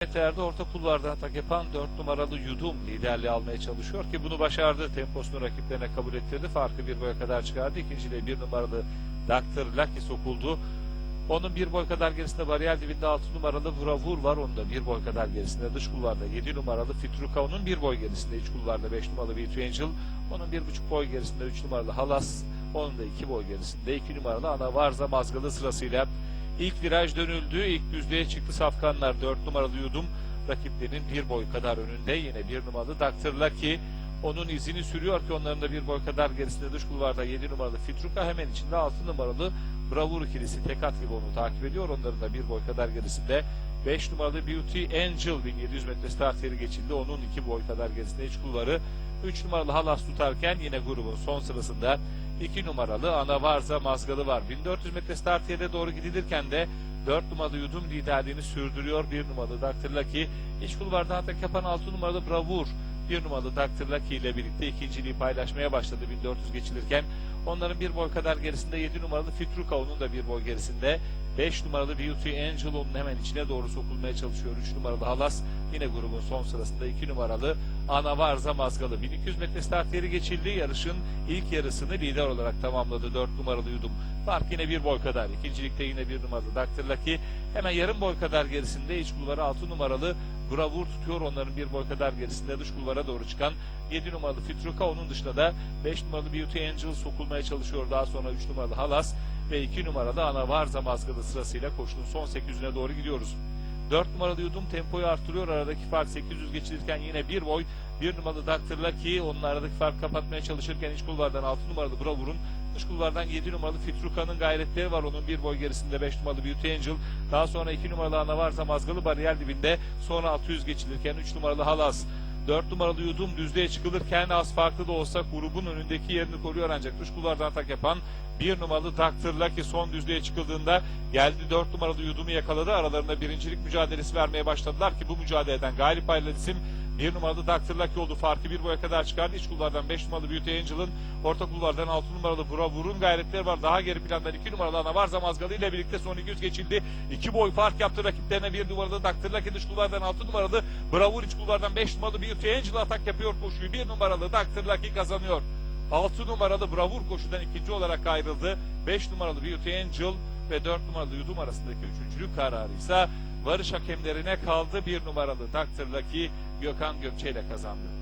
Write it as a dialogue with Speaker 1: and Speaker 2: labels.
Speaker 1: metrelerde orta kulvarda atak yapan 4 numaralı Yudum liderliği almaya çalışıyor ki bunu başardı. Temposunu rakiplerine kabul ettirdi. Farkı bir boya kadar çıkardı. İkinciliğe bir numaralı Dr. Lucky sokuldu. Onun bir boy kadar gerisinde bariyer dibinde 6 numaralı Bravur var. Onun da bir boy kadar gerisinde dış kulvarda 7 numaralı Fitruka. Onun bir boy gerisinde iç kulvarda 5 numaralı Beauty Angel. Onun bir buçuk boy gerisinde 3 numaralı Halas. Onun da 2 boy gerisinde 2 numaralı Ana Varza Mazgalı sırasıyla İlk viraj dönüldü. İlk düzlüğe çıktı safkanlar. 4 numaralı yudum rakiplerinin bir boy kadar önünde. Yine bir numaralı Dr. Lucky. Onun izini sürüyor ki onların da bir boy kadar gerisinde dış kulvarda 7 numaralı Fitruka hemen içinde 6 numaralı Bravur ikilisi Tekat gibi onu takip ediyor. Onların da bir boy kadar gerisinde 5 numaralı Beauty Angel 1700 metre start yeri geçildi. Onun 2 boy kadar gerisinde iç kulvarı 3 numaralı Halas tutarken yine grubun son sırasında 2 numaralı Ana Varza Mazgalı var. 1400 metre start yerine doğru gidilirken de 4 numaralı Yudum liderliğini sürdürüyor. 1 numaralı Dr. Lucky. İç kulvarda atak yapan 6 numaralı Bravur. 1 numaralı Dr. Lucky ile birlikte ikinciliği paylaşmaya başladı 1400 geçilirken. Onların bir boy kadar gerisinde 7 numaralı Fitruka onun da bir boy gerisinde. 5 numaralı Beauty Angel onun hemen içine doğru sokulmaya çalışıyor. 3 numaralı Halas yine grubun son sırasında 2 numaralı Ana Varza Mazgalı. 1200 metre start yeri geçildi. Yarışın ilk yarısını lider olarak tamamladı 4 numaralı Yudum. Fark yine bir boy kadar. İkincilikte yine bir numaralı Dr. Lucky. Hemen yarım boy kadar gerisinde iç kulvarı 6 numaralı Bravur tutuyor. Onların bir boy kadar gerisinde dış kulvara doğru çıkan 7 numaralı Fitruka. Onun dışında da 5 numaralı Beauty Angel sokulmaya çalışıyor. Daha sonra 3 numaralı Halas ve 2 numaralı Ana Varza Mazgalı sırasıyla koşunun son 800'üne doğru gidiyoruz. 4 numaralı Yudum tempoyu artırıyor. Aradaki fark 800 geçilirken yine bir boy. 1 numaralı Dr. Lucky onun aradaki farkı kapatmaya çalışırken iç kulvardan 6 numaralı Bravur'un dış kulvardan 7 numaralı Fitruka'nın gayretleri var. Onun bir boy gerisinde 5 numaralı Beauty Angel. Daha sonra 2 numaralı Ana Varza Mazgalı bariyer dibinde. Sonra 600 geçilirken 3 numaralı Halas. 4 numaralı yudum düzlüğe çıkılırken az farklı da olsa grubun önündeki yerini koruyor ancak dış kulvardan atak yapan 1 numaralı Dr. Lucky son düzlüğe çıkıldığında geldi 4 numaralı yudumu yakaladı. Aralarında birincilik mücadelesi vermeye başladılar ki bu mücadeleden galip ayrılan isim 1 numaralı Dr. Lucky oldu. Farkı bir boya kadar çıkardı. İç kulvardan 5 numaralı Beauty Angel'ın, orta kulvardan 6 numaralı Bravur'un gayretleri var. Daha geri plandan 2 numaralı Ana Varza Mazgalı ile birlikte son 200 geçildi. 2 boy fark yaptı rakiplerine 1 numaralı Dr. Lucky dış kulvardan 6 numaralı Bravur iç kulvardan 5 numaralı Beauty Angel atak yapıyor koşuyu. 1 numaralı Dr. Lucky kazanıyor. 6 numaralı Bravur koşudan ikinci olarak ayrıldı. 5 numaralı Beauty Angel ve 4 numaralı Yudum arasındaki üçüncülük kararı ise varış hakemlerine kaldı. 1 numaralı. Lucky Gökhan Gökçe ile kazandı.